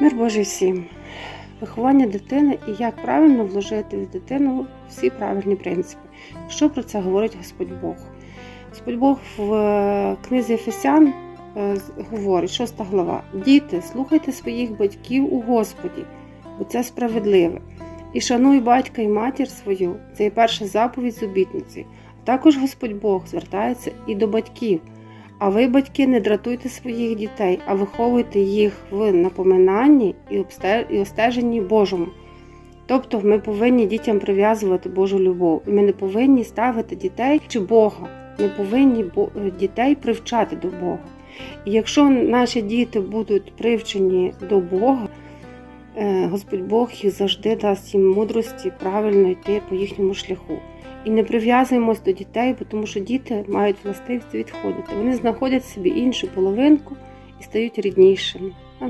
Мир Божий всім. Виховання дитини і як правильно вложити в дитину всі правильні принципи. Що про це говорить Господь Бог? Господь Бог в е, книзі Ефесян е, говорить, 6 глава: Діти, слухайте своїх батьків у Господі, бо це справедливе. І шануй батька і матір свою, це є перша заповідь з обітниці. Також Господь Бог звертається і до батьків. А ви, батьки, не дратуйте своїх дітей, а виховуйте їх в напоминанні і остеженні Божому. Тобто ми повинні дітям прив'язувати Божу любов, і ми не повинні ставити дітей чи Бога. Ми повинні дітей привчати до Бога. І якщо наші діти будуть привчені до Бога, е, Господь Бог їх завжди дасть їм мудрості правильно йти по їхньому шляху. І не прив'язуємось до дітей, тому що діти мають властивість відходити. Вони знаходять собі іншу половинку і стають ріднішими.